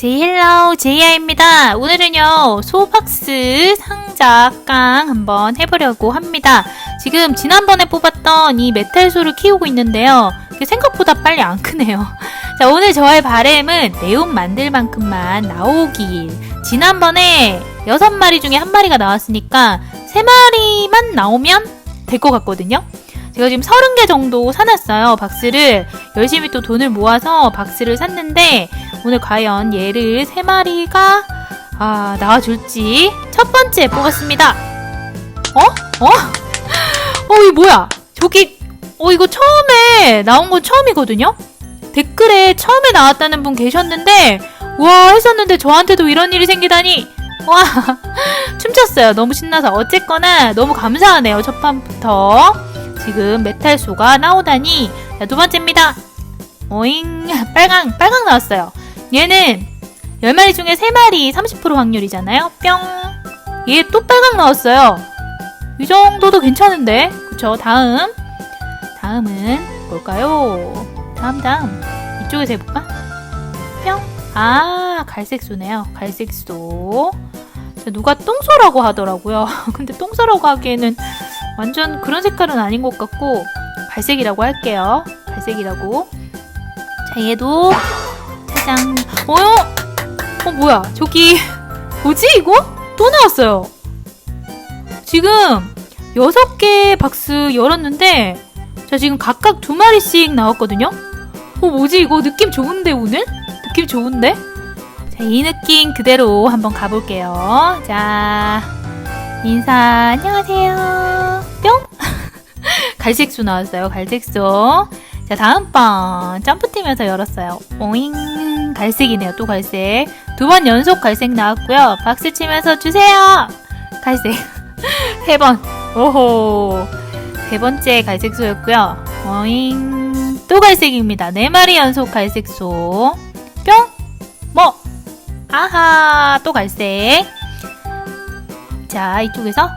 제이 헬로우 제이아입니다. 오늘은요 소박스 상자 깡 한번 해보려고 합니다. 지금 지난번에 뽑았던 이 메탈소를 키우고 있는데요. 생각보다 빨리 안 크네요. 자 오늘 저의 바램은 네온 만들 만큼만 나오길. 지난번에 여섯 마리 중에 한 마리가 나왔으니까 세 마리만 나오면 될 것 같거든요. 제가 지금 30개 정도 사놨어요. 박스를 열심히 또 돈을 모아서 박스를 샀는데 오늘 과연 얘를 세 마리가 아, 나와줄지 첫 번째 뽑았습니다. 어? 어? 어, 이 뭐야? 저기 어 이거 처음에 나온 건 처음이거든요. 댓글에 처음에 나왔다는 분 계셨는데 와 했었는데 저한테도 이런 일이 생기다니 와 춤췄어요. 너무 신나서 어쨌거나 너무 감사하네요. 첫 판부터 지금 메탈소가 나오다니 자, 두 번째입니다. 오잉 빨강 빨강 나왔어요. 얘는 10마리 중에 3마리 30% 확률이잖아요. 뿅. 얘 또 빨강 나왔어요. 이 정도도 괜찮은데. 그쵸? 다음. 다음은 뭘까요? 다음, 다음. 이쪽에서 해볼까? 뿅. 아, 갈색소네요. 갈색소. 자, 누가 똥소라고 하더라고요. 근데 똥소라고 하기에는 완전 그런 색깔은 아닌 것 같고, 갈색이라고 할게요. 갈색이라고. 자, 얘도 짜잔. 어? 어 뭐야? 저기 뭐지 이거? 또 나왔어요. 지금 여섯 개 박스 열었는데 자 지금 각각 두 마리씩 나왔거든요. 어 뭐지 이거 느낌 좋은데 오늘? 느낌 좋은데? 자 이 느낌 그대로 한번 가볼게요. 자 인사 안녕하세요. 뿅. 갈색소 나왔어요. 갈색소. 자, 다음 번 점프 뛰면서 열었어요. 오잉 갈색이네요. 또 갈색. 두 번 연속 갈색 나왔고요. 박수 치면서 주세요. 갈색. 세 번. 오호. 세 번째 갈색소였고요. 오잉 또 갈색입니다. 네 마리 연속 갈색소. 뿅. 뭐. 아하. 또 갈색. 자, 이쪽에서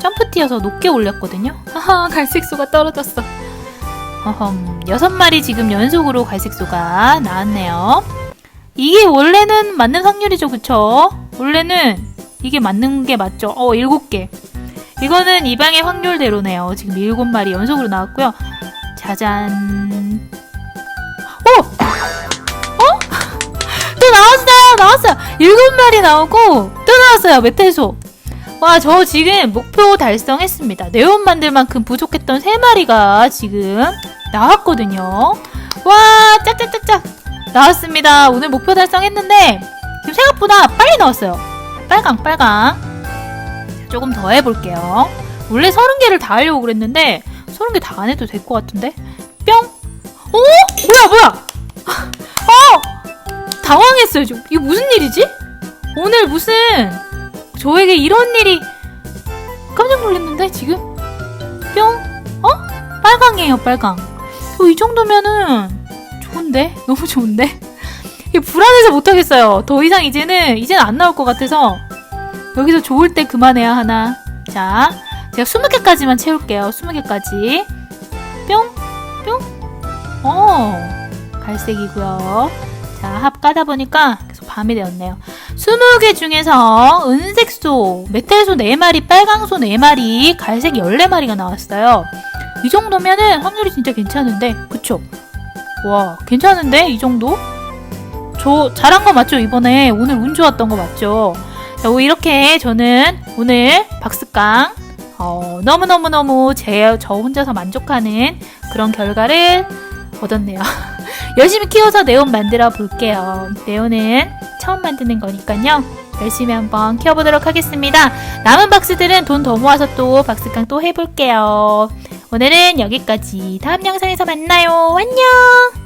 점프 뛰어서 높게 올렸거든요. 하하, 갈색소가 떨어졌어. 어흠, 여섯 마리 지금 연속으로 갈색소가 나왔네요. 이게 원래는 맞는 확률이죠, 그쵸? 원래는 이게 맞는 게 맞죠? 어, 일곱 개. 이거는 이 방의 확률대로네요. 지금 일곱 마리 연속으로 나왔고요. 짜잔. 어! 어? 또 나왔어요! 나왔어요! 일곱 마리 나오고 또 나왔어요, 메탈소. 와, 저 지금 목표 달성했습니다. 네온 만들 만큼 부족했던 세 마리가 지금 나왔거든요. 와, 짝짝짝짝 나왔습니다. 오늘 목표 달성했는데 지금 생각보다 빨리 나왔어요. 빨강, 빨강. 조금 더 해볼게요. 원래 30개를 다 하려고 그랬는데 30개 다 안 해도 될 것 같은데? 뿅! 어? 뭐야, 뭐야! 어! 당황했어요, 지금. 이거 무슨 일이지? 오늘 무슨 저에게 이런 일이 깜짝 놀랐는데 지금? 뿅. 어? 빨강이에요 빨강. 어, 이 정도면은 좋은데? 너무 좋은데? 불안해서 못하겠어요. 더 이상 이제는 이제는 안 나올 것 같아서 여기서 좋을 때 그만해야 하나. 자 제가 20개까지만 채울게요. 20개까지. 뿅뿅 어 갈색이고요. 자 합 까다 보니까 계속 밤이 되었네요 20개 중에서 은색소, 메탈소 4마리, 빨강소 4마리, 갈색 14마리가 나왔어요. 이 정도면은 확률이 진짜 괜찮은데, 그쵸? 와, 괜찮은데? 이 정도? 저 잘한 거 맞죠? 이번에 오늘 운 좋았던 거 맞죠? 자, 이렇게 저는 오늘 박스깡 어, 너무너무너무 제, 저 혼자서 만족하는 그런 결과를 얻었네요. 열심히 키워서 네온 만들어 볼게요. 네온은 처음 만드는 거니까요. 열심히 한번 키워보도록 하겠습니다. 남은 박스들은 돈 더 모아서 또 박스깡 또 해볼게요. 오늘은 여기까지. 다음 영상에서 만나요. 안녕!